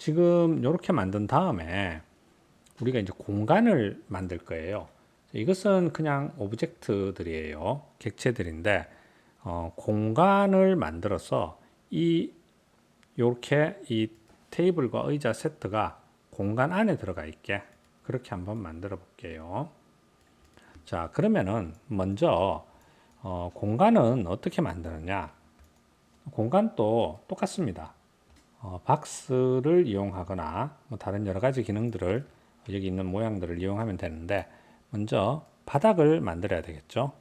지금 이렇게 만든 다음에 우리가 이제 공간을 만들 거예요. 이것은 그냥 오브젝트들이에요. 객체들인데 어, 공간을 만들어서 이 이렇게 이 테이블과 의자 세트가 공간 안에 들어가 있게 그렇게 한번 만들어 볼게요. 자, 그러면은 먼저 어, 공간은 어떻게 만드느냐? 공간도 똑같습니다. 어, 박스를 이용하거나 뭐 다른 여러 가지 기능들을 여기 있는 모양들을 이용하면 되는데 먼저 바닥을 만들어야 되겠죠.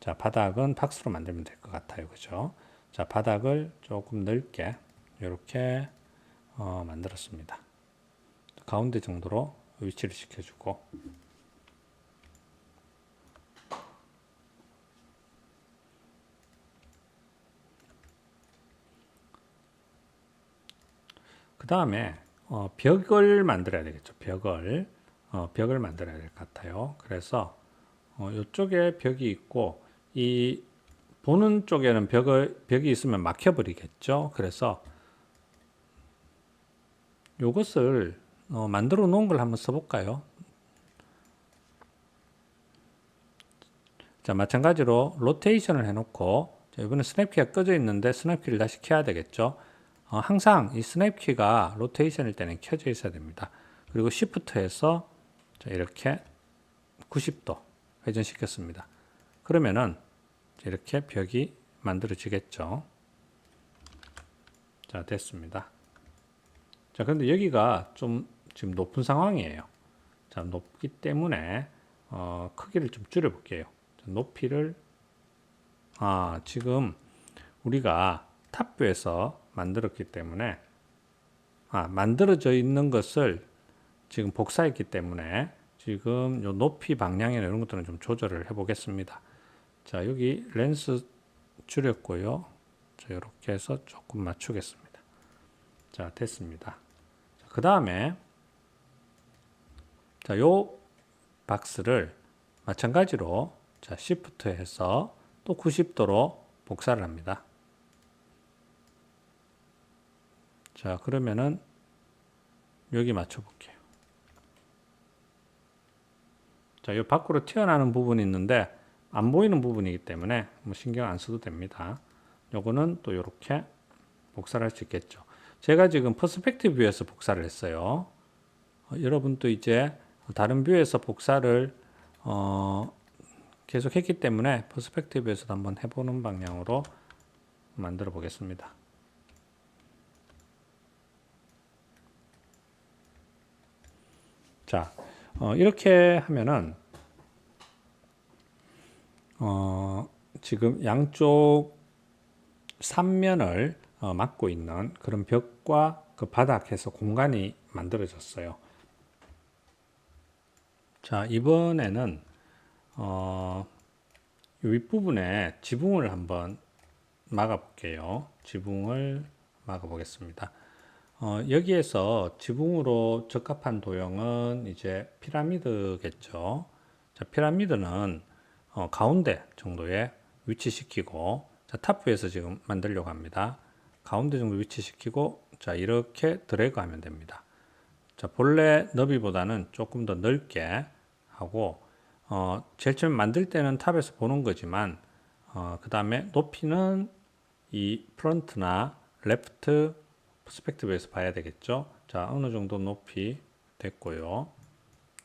자, 바닥은 박스로 만들면 될 것 같아요. 그죠? 자, 바닥을 조금 넓게 이렇게 어, 만들었습니다. 가운데 정도로 위치를 시켜주고 그 다음에 어, 벽을 만들어야 되겠죠. 벽을 어, 벽을 만들어야 될 것 같아요. 그래서 어, 이쪽에 벽이 있고 이 보는 쪽에는 벽을 벽이 있으면 막혀버리겠죠. 그래서 이것을 어, 만들어 놓은 걸 한번 써볼까요? 자 마찬가지로 로테이션을 해놓고 자, 이번에 스냅키가 꺼져 있는데 스냅키를 다시 켜야 되겠죠. 어, 항상 이 스냅 키가 로테이션일 때는 켜져 있어야 됩니다. 그리고 시프트해서 자, 이렇게 90도 회전시켰습니다. 그러면은 이렇게 벽이 만들어지겠죠. 자, 됐습니다. 자, 그런데 여기가 좀 지금 높은 상황이에요. 자, 높기 때문에 어, 크기를 좀 줄여 볼게요. 높이를 아, 지금 우리가 탑뷰에서 만들었기 때문에 아, 만들어져 있는 것을 지금 복사했기 때문에 지금 요 높이 방향이나 이런 것들은 좀 조절을 해 보겠습니다. 자, 여기 렌스 줄였고요. 자, 이렇게 해서 조금 맞추겠습니다. 자, 됐습니다. 그 다음에 자, 요 박스를 마찬가지로 자, 시프트 해서 또 90도로 복사를 합니다. 자, 그러면은 여기 맞춰 볼게요. 자, 이 밖으로 튀어나오는 부분이 있는데 안 보이는 부분이기 때문에 뭐 신경 안 써도 됩니다. 요거는 또 이렇게 복사를 할 수 있겠죠. 제가 지금 퍼스펙티브 뷰에서 복사를 했어요. 어, 여러분도 이제 다른 뷰에서 복사를 어, 계속 했기 때문에 퍼스펙티브에서도 한번 해보는 방향으로 만들어 보겠습니다. 자, 어, 이렇게 하면은 어, 지금 양쪽 삼면을 어, 막고 있는 그런 벽과 그 바닥에서 공간이 만들어졌어요. 자, 이번에는 어, 윗부분에 지붕을 한번 막아 볼게요. 지붕을 막아 보겠습니다. 어, 여기에서 지붕으로 적합한 도형은 이제 피라미드겠죠. 자, 피라미드는 어, 가운데 정도에 위치시키고 자, 탑뷰에서 지금 만들려고 합니다. 가운데 정도 위치시키고 자, 이렇게 드래그 하면 됩니다. 자, 본래 너비보다는 조금 더 넓게 하고 어, 제일 처음 만들 때는 탑에서 보는 거지만 어, 그 다음에 높이는 이 프런트나 레프트 퍼스펙티브에서 봐야 되겠죠. 자, 어느 정도 높이 됐고요.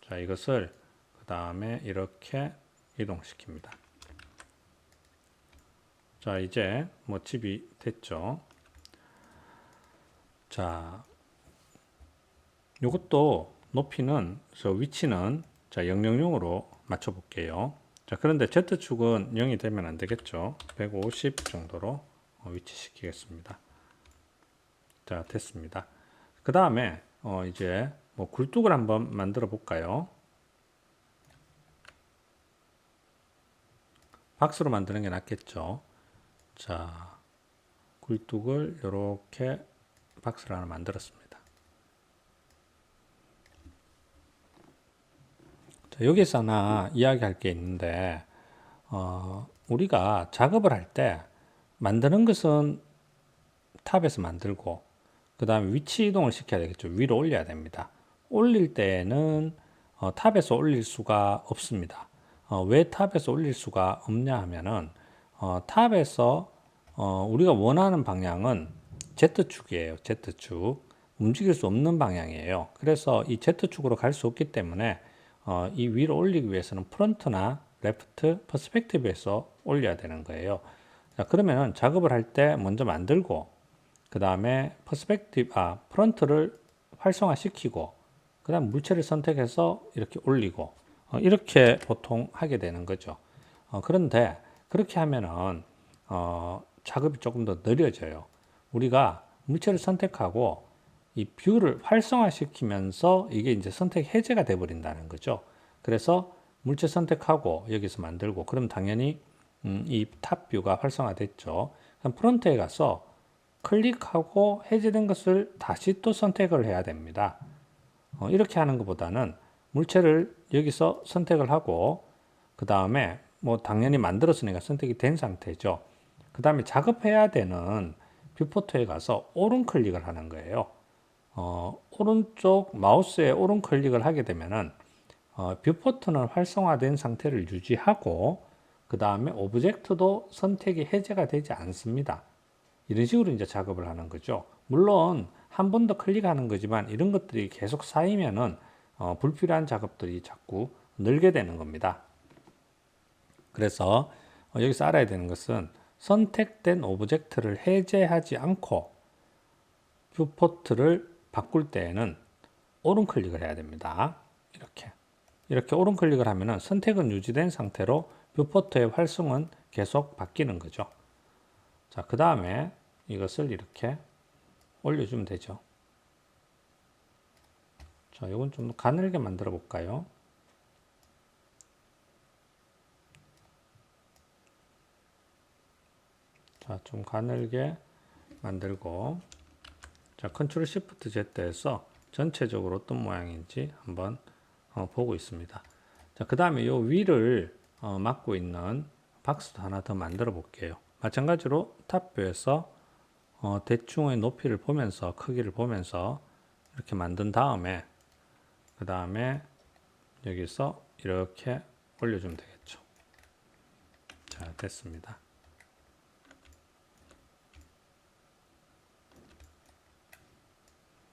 자, 이것을 그 다음에 이렇게 이동시킵니다. 자, 이제 뭐 집이 됐죠. 자, 이것도 높이는 저 위치는 자 000으로 맞춰 볼게요. 자 그런데 Z축은 0이 되면 안 되겠죠. 150 정도로 어, 위치시키겠습니다. 자 됐습니다. 그 다음에 어, 이제 뭐 굴뚝을 한번 만들어 볼까요? 박스로 만드는 게 낫겠죠. 자 굴뚝을 이렇게 박스를 하나 만들었습니다. 자, 여기서 하나 이야기할 게 있는데, 어, 우리가 작업을 할 때 만드는 것은 탑에서 만들고, 그 다음에 위치 이동을 시켜야 되겠죠. 위로 올려야 됩니다. 올릴 때는 어, 탑에서 올릴 수가 없습니다. 어, 왜 탑에서 올릴 수가 없냐 하면은 어, 탑에서 어, 우리가 원하는 방향은 Z축이에요. Z축. 움직일 수 없는 방향이에요. 그래서 이 Z축으로 갈 수 없기 때문에 어, 이 위로 올리기 위해서는 프론트나 레프트, 퍼스펙티브에서 올려야 되는 거예요. 자, 그러면 작업을 할 때 먼저 만들고 그 다음에 퍼스펙티브, 아, 프론트를 활성화시키고 그 다음 물체를 선택해서 이렇게 올리고 어, 이렇게 보통 하게 되는 거죠. 어, 그런데 그렇게 하면은 어, 작업이 조금 더 느려져요. 우리가 물체를 선택하고 이 뷰를 활성화시키면서 이게 이제 선택 해제가 돼 버린다는 거죠. 그래서 물체 선택하고 여기서 만들고 그럼 당연히 음, 이 탑 뷰가 활성화됐죠. 그럼 프론트에 가서 클릭하고 해제된 것을 다시 또 선택을 해야 됩니다. 어, 이렇게 하는 것보다는 물체를 여기서 선택을 하고 그 다음에 뭐 당연히 만들었으니까 선택이 된 상태죠. 그 다음에 작업해야 되는 뷰포터에 가서 오른 클릭을 하는 거예요. 어, 오른쪽 마우스에 오른 클릭을 하게 되면은 어, 뷰포트는 활성화된 상태를 유지하고 그 다음에 오브젝트도 선택이 해제가 되지 않습니다. 이런 식으로 이제 작업을 하는 거죠. 물론 한 번 더 클릭하는 거지만 이런 것들이 계속 쌓이면은 어, 불필요한 작업들이 자꾸 늘게 되는 겁니다. 그래서 어, 여기서 알아야 되는 것은 선택된 오브젝트를 해제하지 않고 뷰포트를 바꿀 때에는 오른 클릭을 해야 됩니다. 이렇게. 이렇게 오른 클릭을 하면은 선택은 유지된 상태로 뷰포트의 활성은 계속 바뀌는 거죠. 자, 그 다음에 이것을 이렇게 올려주면 되죠. 자, 이건 좀 가늘게 만들어 볼까요? 자, 좀 가늘게 만들고 자, 컨트롤 시프트 Z에서 전체적으로 어떤 모양인지 한번 어, 보고 있습니다. 자, 그 다음에 이 위를 어, 막고 있는 박스도 하나 더 만들어 볼게요. 마찬가지로 탑뷰에서 어, 대충의 높이를 보면서 크기를 보면서 이렇게 만든 다음에 그 다음에 여기서 이렇게 올려주면 되겠죠. 자, 됐습니다.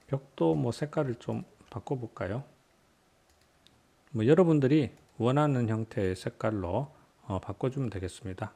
벽도 뭐 색깔을 좀 바꿔볼까요? 뭐 여러분들이 원하는 형태의 색깔로 어, 바꿔주면 되겠습니다.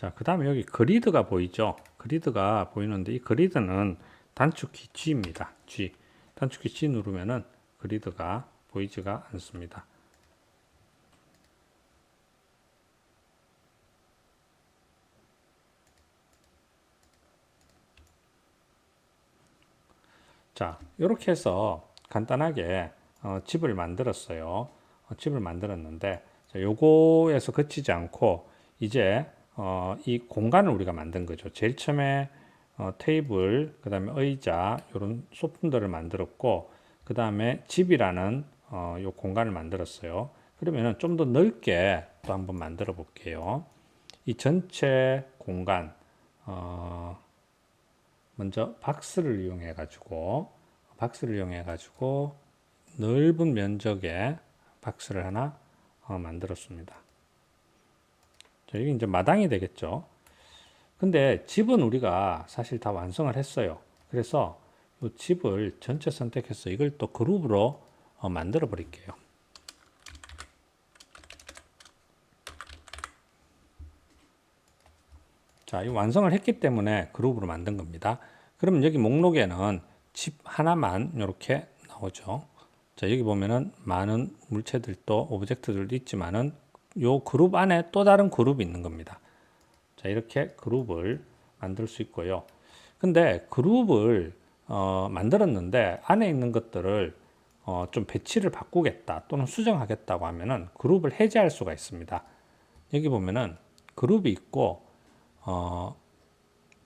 자, 그 다음에 여기 그리드가 보이죠? 그리드가 보이는데 이 그리드는 단축키 G입니다. G. 단축키 G 누르면은 그리드가 보이지가 않습니다. 자, 이렇게 해서 간단하게 어, 집을 만들었어요. 어, 집을 만들었는데, 자, 요거에서 그치지 않고, 이제, 어, 이 공간을 우리가 만든 거죠. 제일 처음에 어, 테이블, 그 다음에 의자, 이런 소품들을 만들었고, 그 다음에 집이라는 어, 요 공간을 만들었어요. 그러면은 좀 더 넓게 또 한번 만들어 볼게요. 이 전체 공간, 어, 먼저 박스를 이용해 가지고, 박스를 이용해 가지고 넓은 면적의 박스를 하나 어, 만들었습니다. 자, 이게 이제 마당이 되겠죠. 근데 집은 우리가 사실 다 완성을 했어요. 그래서 이 집을 전체 선택해서 이걸 또 그룹으로 어, 만들어 버릴게요. 자, 이 완성을 했기 때문에 그룹으로 만든 겁니다. 그러면 여기 목록에는 집 하나만 이렇게 나오죠. 자, 여기 보면은 많은 물체들도 오브젝트들도 있지만은 요 그룹 안에 또 다른 그룹이 있는 겁니다. 자, 이렇게 그룹을 만들 수 있고요. 근데 그룹을 어, 만들었는데 안에 있는 것들을 어, 좀 배치를 바꾸겠다 또는 수정하겠다고 하면은 그룹을 해제할 수가 있습니다. 여기 보면은 그룹이 있고 어,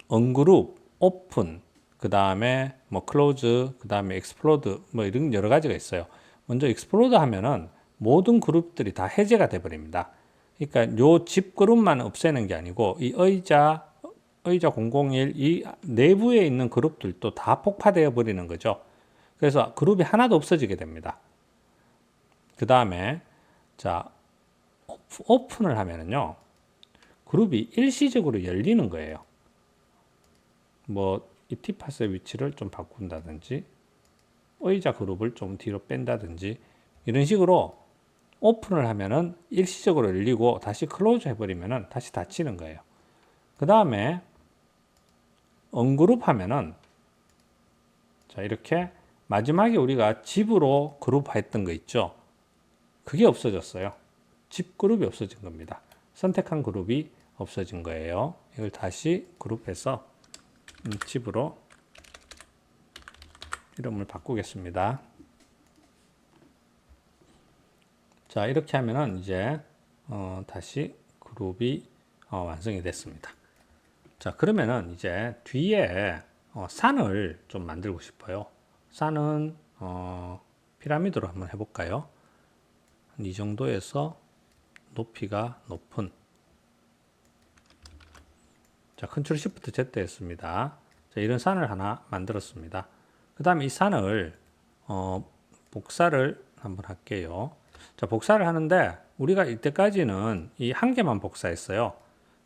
언그룹, 오픈, 그그 다음에 뭐 클로즈, 그 다음에 익스플로드 뭐 이런 여러 가지가 있어요. 먼저 익스플로드 하면은 모든 그룹들이 다 해제가 돼 버립니다. 그러니까 요 집 그룹만 없애는 게 아니고 이 의자 의자 001 이 내부에 있는 그룹들도 다 폭파되어 버리는 거죠. 그래서 그룹이 하나도 없어지게 됩니다. 그 다음에 자 오프- 오픈을 하면은요 그룹이 일시적으로 열리는 거예요. 뭐 이 티팟의 위치를 좀 바꾼다든지 의자 그룹을 좀 뒤로 뺀다든지 이런 식으로 오픈을 하면은 일시적으로 열리고 다시 클로즈 해버리면은 다시 닫히는 거예요. 그 다음에 언그룹 하면은 자 이렇게 마지막에 우리가 집으로 그룹했던 거 있죠. 그게 없어졌어요. 집 그룹이 없어진 겁니다. 선택한 그룹이 없어진 거예요. 이걸 다시 그룹해서 음, 집으로 이름을 바꾸겠습니다. 자 이렇게 하면은 이제 어, 다시 그룹이 어, 완성이 됐습니다. 자 그러면은 이제 뒤에 어, 산을 좀 만들고 싶어요. 산은 어, 피라미드로 한번 해볼까요? 한이 정도에서 높이가 높은 자 컨트롤 시프트 Z 했습니다. 자 이런 산을 하나 만들었습니다. 그 다음에 이 산을 어, 복사를 한번 할게요. 자 복사를 하는데 우리가 이때까지는 이 한 개만 복사했어요.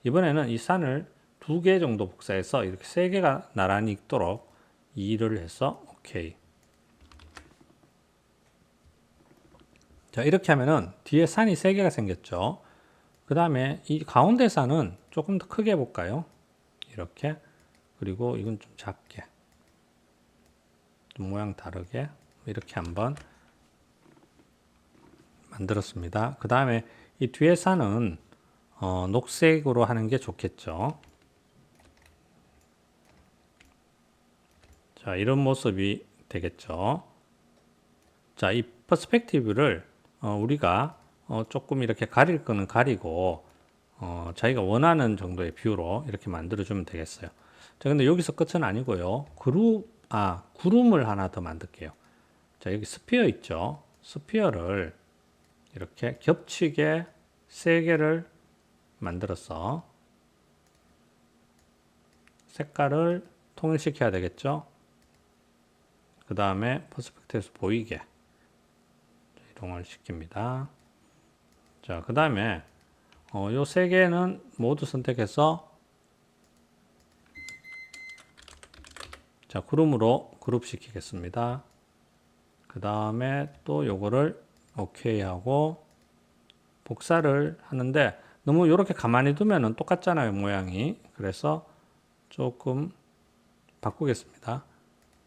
이번에는 이 산을 두 개 정도 복사해서 이렇게 세 개가 나란히 있도록 2를 해서 오케이. 자, 이렇게 하면은 뒤에 산이 세 개가 생겼죠. 그 다음에 이 가운데 산은 조금 더 크게 해볼까요? 이렇게. 그리고 이건 좀 작게. 좀 모양 다르게. 이렇게 한번 만들었습니다. 그 다음에 이 뒤에 산은 어, 녹색으로 하는 게 좋겠죠. 자, 이런 모습이 되겠죠. 자, 이 퍼스펙티브를 어, 우리가 어, 조금 이렇게 가릴 거는 가리고 어, 자기가 원하는 정도의 뷰로 이렇게 만들어 주면 되겠어요. 자, 근데 여기서 끝은 아니고요. 그룹 아, 구름을 하나 더 만들게요. 자, 여기 스피어 있죠. 스피어를 이렇게 겹치게 세 개를 만들어서 색깔을 통일시켜야 되겠죠. 그 다음에 퍼스펙트에서 보이게 이동을 시킵니다. 자, 그 다음에 어, 요세 개는 모두 선택해서 자, 구름으로 그룹 시키겠습니다. 그 다음에 또 요거를 오케이 하고 복사를 하는데 너무 이렇게 가만히 두면은 똑같잖아요, 모양이. 그래서 조금 바꾸겠습니다.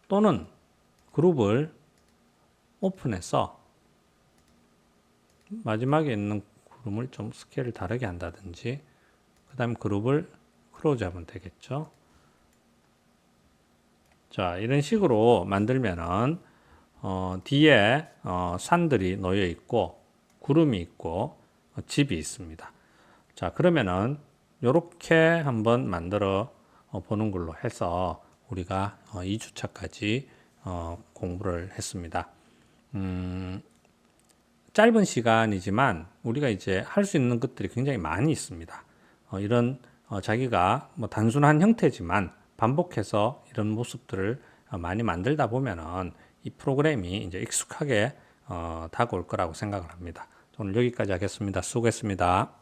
또는 그룹을 오픈해서 마지막에 있는 그룹을 좀 스케일을 다르게 한다든지 그 다음 그룹을 클로즈 하면 되겠죠. 자, 이런 식으로 만들면은 어, 뒤에 어, 산들이 놓여 있고 구름이 있고 어, 집이 있습니다. 자, 그러면은 요렇게 한번 만들어 어, 보는 걸로 해서 우리가 어, 2주차까지 어, 공부를 했습니다. 음, 짧은 시간이지만 우리가 이제 할 수 있는 것들이 굉장히 많이 있습니다. 어, 이런 어, 자기가 뭐 단순한 형태지만 반복해서 이런 모습들을 어, 많이 만들다 보면은 이 프로그램이 이제 익숙하게 어, 다가올 거라고 생각을 합니다. 오늘 여기까지 하겠습니다. 수고했습니다.